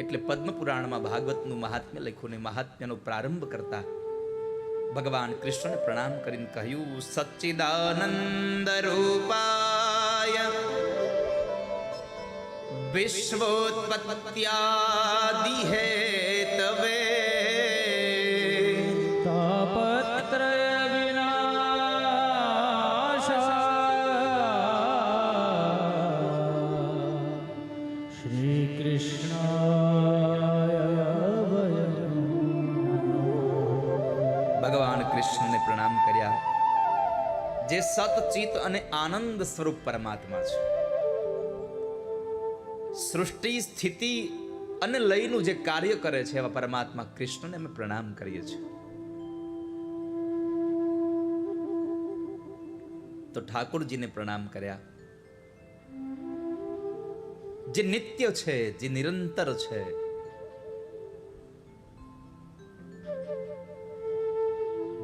એટલે પદ્મ પુરાણમાં ભાગવતનું મહાત્મ્ય લખ્યું ને મહાત્મ્યનો પ્રારંભ કરતા ભગવાન કૃષ્ણને પ્રણામ કરીને કહ્યું, સચ્ચિદાનંદ રૂપાય વિશ્વોત્પત્યાદિ હેતવે ભગવાન કૃષ્ણને પ્રણામ કર્યા. જે સતચિત અને આનંદ સ્વરૂપ પરમાત્મા છે. સૃષ્ટિ, સ્થિતિ અને લયનું જે કાર્ય કરે છે, એવા પરમાત્મા કૃષ્ણને અમે પ્રણામ કરીએ છીએ. તો ઠાકોરજીને પ્રણામ કર્યા. જે નિત્ય છે, જે નિરંતર છે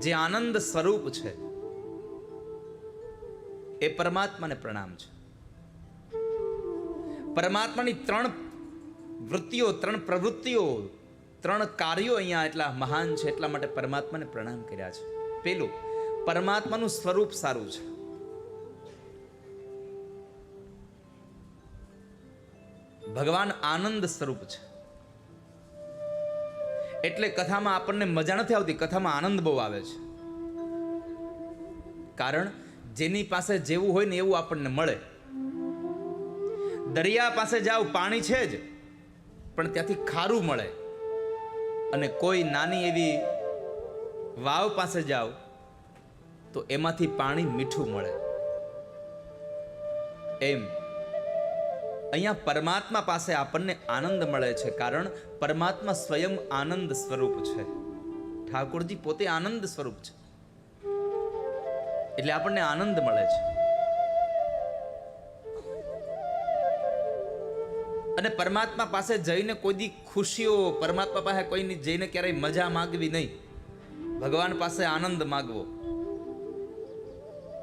જે આનંદ સ્વરૂપ છે, એ પરમાત્માને પ્રણામ છે. પરમાત્માની ત્રણ વૃત્તિઓ, ત્રણ પ્રવૃત્તિઓ, ત્રણ કાર્યો અહીંયા એટલા મહાન છે, એટલા માટે પરમાત્માને પ્રણામ કર્યા છે. પેલું, પરમાત્માનું સ્વરૂપ સારું છે. ભગવાન આનંદ સ્વરૂપ છે. એટલે કથામાં આપણને મજા નથી આવતી. કથામાં આનંદ બહુ આવે છે. કારણ જેની પાસે જેવું હોય ને એવું આપણને મળે. દરિયા પાસે જાઓ પાણી છે જ, પણ ત્યાંથી ખારું મળે. અને કોઈ નાની એવી વાવ પાસે જાઓ તો એમાંથી પાણી મીઠું મળે. એમ. અહીંયા પરમાત્મા પાસે આપણને આનંદ મળે છે કારણ પરમાત્મા સ્વયં આનંદ સ્વરૂપ છે. ઠાકોરજી પોતે આનંદ સ્વરૂપ છે. એટલે આપણને આનંદ મળે છે. અને પરમાત્મા પાસે જઈને કોઈ દી ખુશીઓ, પરમાત્મા પાસે કોઈની જઈને ક્યારેય મજા માગવી નહીં. ભગવાન પાસે આનંદ માગવો.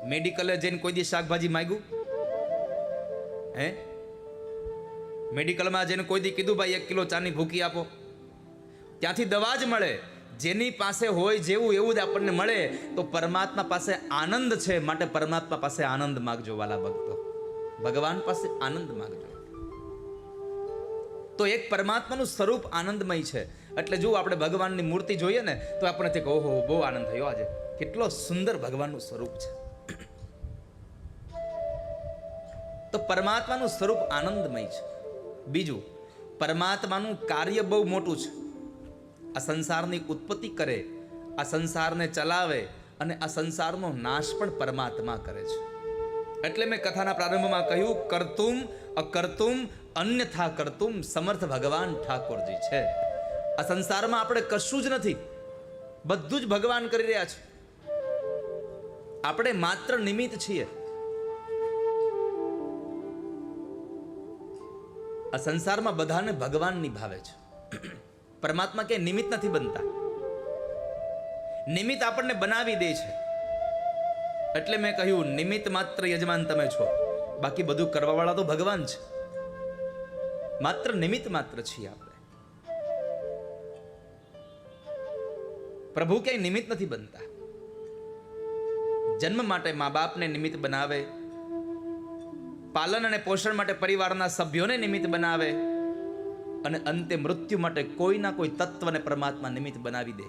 મેડિકલે જઈને કોઈ દી શાકભાજી માગ્યું? હે? મેડિકલમાં જેને કોઈ દી કીધું, ભાઈ, એક કિલો ચાની ભૂકી આપો. ત્યાંથી દવા જ મળે. જેની પાસે હોય જેવું, એવું જ આપણને મળે. તો પરમાત્મા પાસે આનંદ છે, માટે પરમાત્મા પાસે આનંદ માગજો, વાલા ભક્તો. ભગવાન પાસે આનંદ માગજો. તો એક પરમાત્માનું સ્વરૂપ આનંદમય છે. એટલે જો આપણે ભગવાનની મૂર્તિ જોઈએ ને, તો આપણે તે ઓહો, બહુ આનંદ થયો આજે. કેટલો સુંદર ભગવાનનું સ્વરૂપ છે. તો પરમાત્માનું સ્વરૂપ આનંદમય છે. બીજું, પરમાત્માનું કાર્ય બહુ મોટું છે. આ સંસારની ઉત્પત્તિ કરે, આ સંસારને ચલાવે અને આ સંસારનો નાશ પણ પરમાત્મા કરે છે. એટલે મેં કથાના પ્રારંભમાં કહ્યું, કરતુમ અકર્તુમ અન્યથા કરતુમ સમર્થ ભગવાન ઠાકોરજી છે. આ સંસારમાં આપણે કશું જ નથી, બધું જ ભગવાન કરી રહ્યા છે. આપણે માત્ર નિમિત્ત છીએ. આ સંસારમાં બધાને ભગવાન નિભાવે છે. પરમાત્મા કે નિમિત્ત નથી બનતા. નિમિત્ત આપણને બનાવી દે છે. એટલે મેં કહ્યું, નિમિત્ત માત્ર યજમાન તમે છો. બાકી બધું કરવાવાળા તો ભગવાન છે. માત્ર નિમિત્ત માત્ર છીએ આપણે. પ્રભુ ક્યાંય નિમિત્ત નથી બનતા. જન્મ માટે મા બાપને નિમિત્ત બનાવે પાલન અને પોષણ માટે પરિવારના સભ્યોને નિમિત્ત બનાવે અને અંતે મૃત્યુ માટે કોઈના કોઈ તત્વને પરમાત્મા નિમિત્ત બનાવી દે.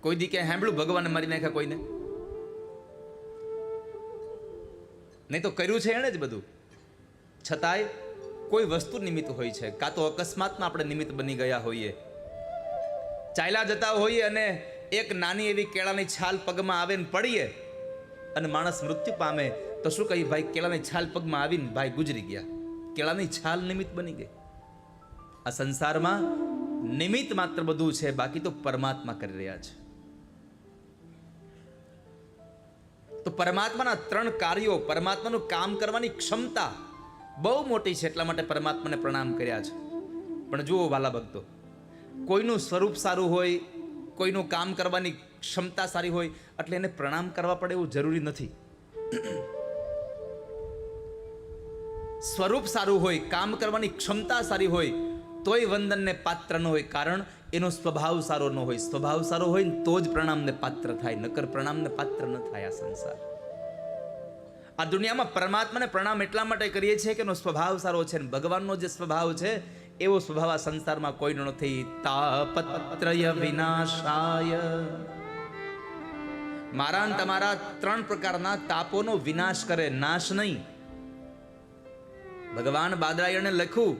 કોઈ દી ક્યાંય સાંભળ્યું ભગવાને મારી નાખ્યા કોઈને? નહીં તો કર્યું છે એણે જ બધું. છતાંય કોઈ વસ્તુ નિમિત્ત હોય છે. કાં તો અકસ્માતમાં આપણે નિમિત્ત બની ગયા હોઈએ. ચાલ્યા જતા હોઈએ અને એક નાની એવી કેળાની છાલ પગમાં આવે ને પડીએ અને માણસ મૃત્યુ પામે તો શું કહ્યું? ભાઈ, કેળાની છાલ પગમાં આવીને ભાઈ ગુજરી ગયા. કેળાની છાલ નિમિત્ત બની ગઈ. આ સંસારમાં નિમિત્ત માત્ર બધું છે, બાકી તો પરમાત્મા કરી રહ્યા છે. તો પરમાત્માના ત્રણ કાર્યો, પરમાત્માનું કામ કરવાની ક્ષમતા બહુ મોટી છે, એટલા માટે પરમાત્માને પ્રણામ કર્યા છે. પણ જુઓ વાલા ભક્તો, કોઈનું સ્વરૂપ સારું હોય, કોઈનું કામ કરવાની ક્ષમતા સારી હોય, એટલે એને પ્રણામ કરવા પડે એવું જરૂરી નથી. સ્વરૂપ સારું હોય, કામ કરવાની ક્ષમતા સારી હોય, તોય વંદનને પાત્ર ન હોય, કારણ એનો સ્વભાવ સારો ન હોય. સ્વભાવ સારો હોય ને તો જ પ્રણામને પાત્ર થાય, નકર પ્રણામને પાત્ર ન થાય આ સંસાર. આ દુનિયામાં પરમાત્માને પ્રણામ એટલા માટે કરીએ છીએ કે એનો સ્વભાવ સારો છે ને ભગવાનનો જે સ્વભાવ છે, એવો સ્વભાવ આ સંસારમાં કોઈનો નથી. તાપત્રય વિનાશાય. મારા તમારા ત્રણ પ્રકારના તાપોનો વિનાશ કરે, નાશ નહીં. ભગવાન બાદરાયણે લખ્યું,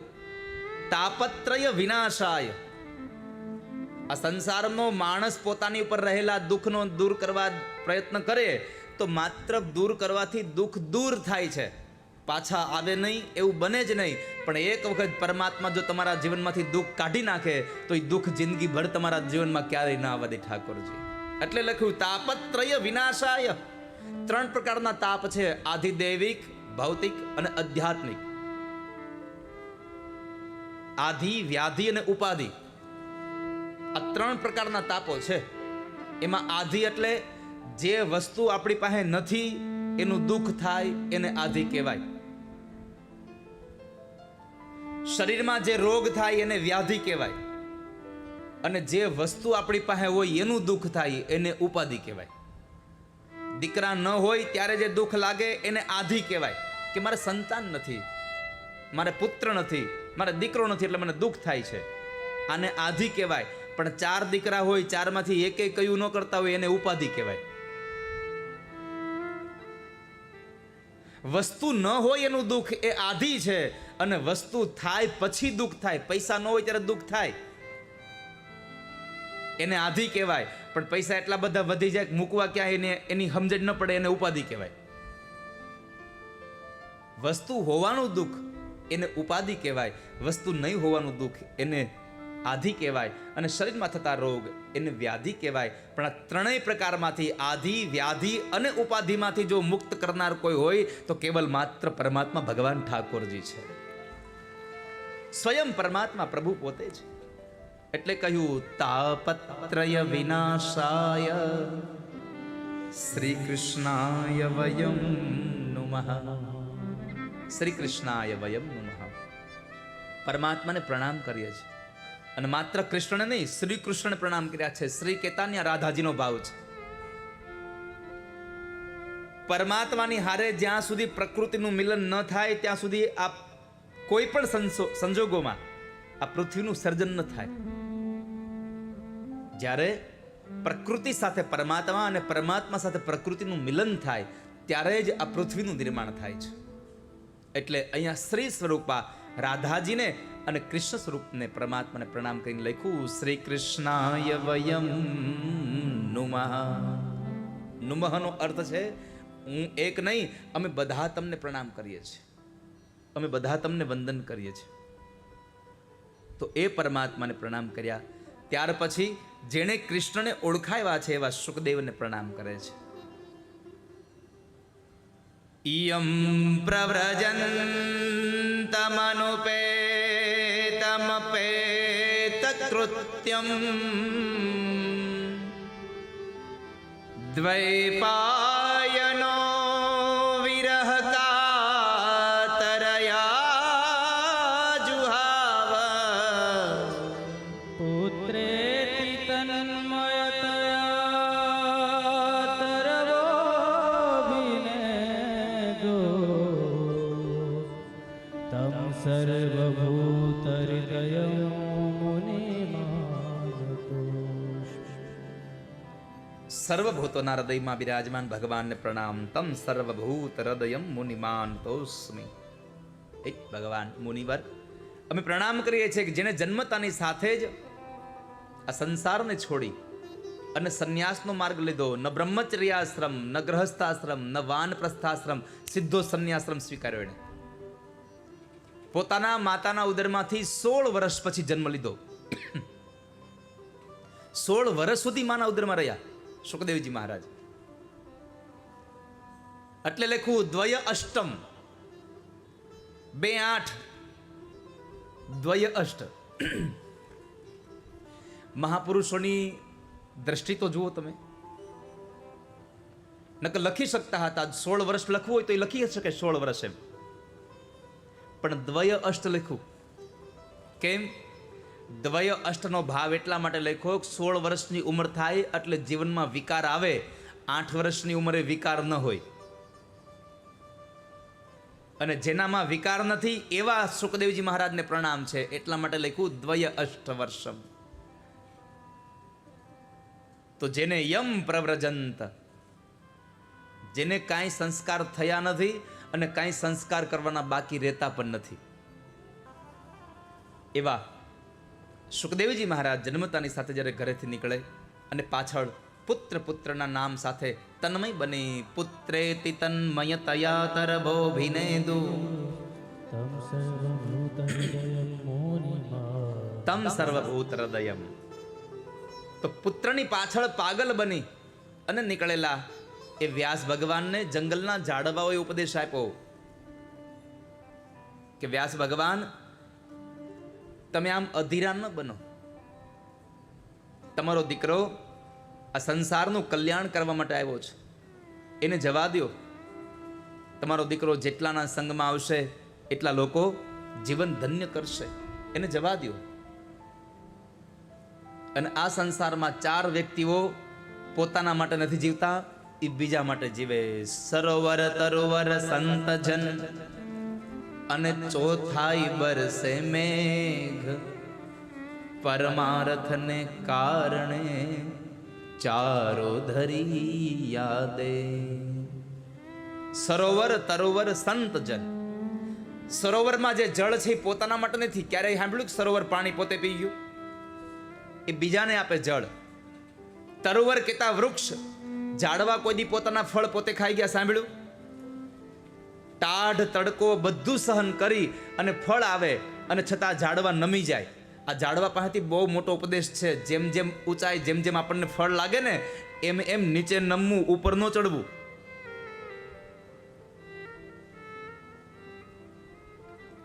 તાપત્રય વિનાશાય. આ સંસારનો માણસ પોતાની ઉપર રહેલા દુઃખનો દૂર કરવા પ્રયત્ન કરે, તો માત્ર દૂર કરવાથી દુઃખ દૂર થાય છે. પાછા આવે નહીં, એવું બને જ નહીં. પણ એક વખત પરમાત્મા જો તમારા જીવનમાંથી દુઃખ કાઢી નાખે, તો એ દુઃખ જિંદગીભર તમારા જીવનમાં ક્યારેય ના આવે ઠાકોરજી. એટલે લખ્યું, તાપત્રય વિનાશાય. ત્રણ પ્રકારના તાપ છે, આધિદૈવિક, ભૌતિક અને આધ્યાત્મિક. આધિ, વ્યાધિ અને ઉપાધિ. આ ત્રણ પ્રકારના તાપો છે. એમાં આધિ એટલે જે વસ્તુ આપણી પાસે નથી, એનું દુઃખ થાય, એને આધિ કહેવાય. શરીરમાં જે રોગ થાય, એને વ્યાધિ કહેવાય. અને જે વસ્તુ આપણી પાસે હોય, એનું દુઃખ થાય, એને ઉપાધિ કહેવાય. દીકરા ન હોય, ત્યારે જે દુઃખ લાગે, એને આધિ કહેવાય. કે મારે સંતાન નથી, મારે પુત્ર નથી મારે દીકરો નથી એટલે મને દુઃખ થાય છે. આને આધિ કહેવાય. પણ ચાર દીકરા હોય, ચારમાંથી એકે કયું ન કરતા હોય, એને ઉપાધિ કહેવાય. વસ્તુ ન હોય એનું દુઃખ એ આધિ છે. અને વસ્તુ થાય પછી દુઃખ થાય. પૈસા ન હોય ત્યારે દુઃખ થાય. એને આધિ કહેવાય. પણ પૈસા એટલા બધા વધી જાય મૂકવા ક્યાં એને એની સમજણ ન પડે, એને ઉપાધિ કહેવાય. વસ્તુ હોવાનું દુઃખ. એને ઉપાધિ કહેવાય, વસ્તુ નહીં હોવાનું દુઃખ એને આધિ કહેવાય અને શરીરમાં થતા રોગ એને વ્યાધિ કહેવાય. પણ આ ત્રણેય પ્રકારમાંથી આધિ, વ્યાધિ અને ઉપાધિમાંથી જો મુક્ત કરનાર કોઈ હોય, તો કેવલ માત્ર પરમાત્મા ભગવાન ઠાકોરજી છે. સ્વયં પરમાત્મા પ્રભુ પોતે છે. એટલે કહ્યું, તાપત્રય વિનાશાય શ્રી કૃષ્ણાય વયમ નુમઃ. શ્રી કૃષ્ણાય વયમ નમઃ. પરમાત્માને પ્રણામ કરીએ છીએ. અને માત્ર કૃષ્ણને નહીં શ્રી કૃષ્ણ પ્રણામ કર્યા છે. શ્રી કેતાન્ય રાધાજીનો ભાવ છે. પરમાત્માની હારે જ્યાં સુધી પ્રકૃતિનું મિલન ન થાય, ત્યાં સુધી આ કોઈ પણ સંજોગોમાં આ પૃથ્વીનું સર્જન ન થાય. જ્યારે પ્રકૃતિ સાથે પરમાત્મા અને પરમાત્મા સાથે પ્રકૃતિનું મિલન થાય, ત્યારે જ આ પૃથ્વીનું નિર્માણ થાય છે. એટલે અહીંયા શ્રી સ્વરૂપા રાધાજીને અને કૃષ્ણ સ્વરૂપને પરમાત્માને પ્રણામ કરીને લખ્યું, શ્રી કૃષ્ણાય વયમ નુમઃ. નુમહનો અર્થ છે, હું એક નહીં, અમે બધા તમને પ્રણામ કરીએ છીએ. અમે બધા તમને વંદન કરીએ છીએ. તો એ પરમાત્માને પ્રણામ કર્યા. ત્યાર પછી જેણે કૃષ્ણને ઓળખાવ્યા છે એવા સુખદેવને પ્રણામ કરે છે. इयं प्रव्रजन्तमनुपेतमपेतकृत्यम् द्वैपायनो विरहकातरया जुहाव पुत्रेति तन्मयत् સર્વભૂતોના હૃદયમાં બિરાજમાન ભગવાનને પ્રણામ તમ સર્વભૂત હૃદયમ મુનિમાન તોસ્મી એ ભગવાન મુનિવર અમે પ્રણામ કરીએ છીએ કે જેને જન્મતાની સાથે જ આ સંસારને છોડી અને સંન્યાસનો માર્ગ લીધો. ન બ્રહ્મચર્યાશ્રમ, ન ગ્રહસ્થાશ્રમ ન વાનપ્રસ્થાશ્રમ સીધો સંન્યાશ્રમ સ્વીકાર્યો એણે પોતાના માતાના ઉદરમાંથી સોળ વર્ષ પછી જન્મ લીધો. સોળ વર્ષ સુધી માના ઉદરમાં રહ્યા. સુખદેવજી મહારાજ. એટલે લખું દ્વય અષ્ટમ. બે આઠ. દ્વય અષ્ટ. મહાપુરુષોની દ્રષ્ટિ તો જુઓ તમે. નકર લખી શકતા હતા સોળ વર્ષ લખવું હોય તો એ લખી શકે સોળ વર્ષ એમ. પણ દ્વય અષ્ટ લખ્યું. કેમ? દ્વય અષ્ટનો ભાવ એટલા માટે લખ્યો સોળ વર્ષની ઉંમર થાય એટલે જીવનમાં વિકાર આવે, આઠ વર્ષની ઉંમરે વિકાર ન હોય. અને જેનામાં વિકાર નથી એવા સુખદેવજી મહારાજને પ્રણામ છે. એટલા માટે લખ્યું દ્વય અષ્ટ વર્ષમ. તો જેને યમ પ્રવ્રજંત, જેને કાંઈ સંસ્કાર થયા નથી અને કાંઈ સંસ્કાર કરવાના બાકી રહેતા પણ નથી. એવા સુખદેવજી મહારાજ જન્મતાની સાથે જ્યારે ઘરેથી નીકળે અને પાછળ પુત્ર પુત્રના નામ સાથે તન્મય બની તન્મય તયા તરભો ભિનેદુ. તમ સર્વભૂત હૃદયમ તો પુત્રની પાછળ પાગલ બની અને નીકળેલા એ વ્યાસ ભગવાનને જંગલના ઝાડવાઓએ ઉપદેશ આપ્યો કે વ્યાસ ભગવાન તમે આમ અધીરા ન બનો. તમારો દીકરો આ સંસારનું કલ્યાણ કરવા માટે આવ્યો છે. એને જવા દ્યો. તમારો દીકરો જેટલાના સંગમાં આવશે, એટલા લોકો જીવન ધન્ય કરશે. એને જવા દ્યો. અને આ સંસારમાં ચાર વ્યક્તિઓ પોતાના માટે નથી જીવતા એ બીજા માટે જીવે. સરોવર, તરોવર સંત જન અને ચોથાઈ બરસે મેઘ. પરમાર્થને કારણે ચારો ધરી યાદે. સરોવર, તરોવર, સંત જન. સરોવરમાં જે જળ છે એ પોતાના માટે નથી. ક્યારેય સાંભળ્યું કે સરોવર પાણી પોતે પી ગયું? એ બીજાને આપે જળ. તરોવર કેતા વૃક્ષ. ઝાડવા કોઈ દી પોતાના ફળ પોતે ખાઈ ગયા, સાંભળ્યું? ટાઢ તડકો બધું સહન કરી અને ફળ આવે અને છતાં ઝાડવા નમી જાય. આ ઝાડવા પાસેથી બહુ મોટો ઉપદેશ છે. જેમ જેમ ઊંચાઈ, જેમ જેમ આપણને ફળ લાગે ને, એમ એમ નીચે નમવું, ઉપર ન ચડવું.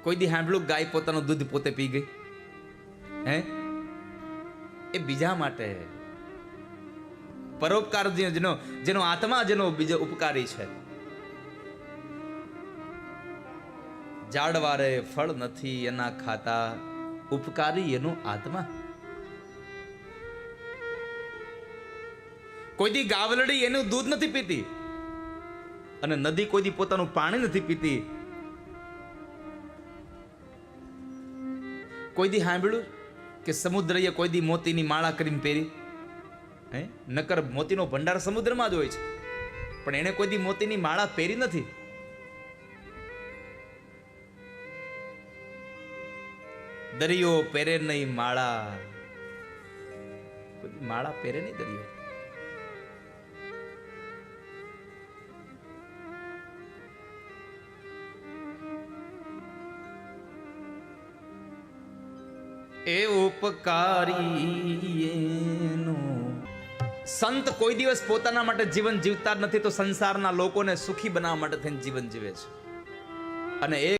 કોઈ દી હાંભળું ગાય પોતાનું દૂધ પોતે પી ગઈ? હે? એ બીજા માટે. પરોપકાર જેનો જેનો આત્મા જેનો બીજો ઉપકારી છે. ઝાડવારે ફળ નથી એના ખાતા. ઉપકારી એનો આત્મા. કોઈ દી ગાવલડી એનું દૂધ નથી પીતી. અને નદી કોઈ દી પોતાનું પાણી નથી પીતી. કોઈ દી સાંભળ્યું કે સમુદ્રએ કોઈ દી મોતીની માળા કરીને પહેરી? હે? નકર મોતીનો ભંડાર સમુદ્રમાં જ હોય છે. પણ એણે કોઈ દી મોતીની માળા પહેરી નથી. દરિયો પહેરે નહીં માળા. માળા પહેરે નહીં દરિયો? એ ઉપકારી સંત કોઈ દિવસ પોતાના માટે જીવન જીવતા નથી, તો સંસારના લોકોને સુખી બનાવવા માટે થઈને જીવન જીવે છે. અને એ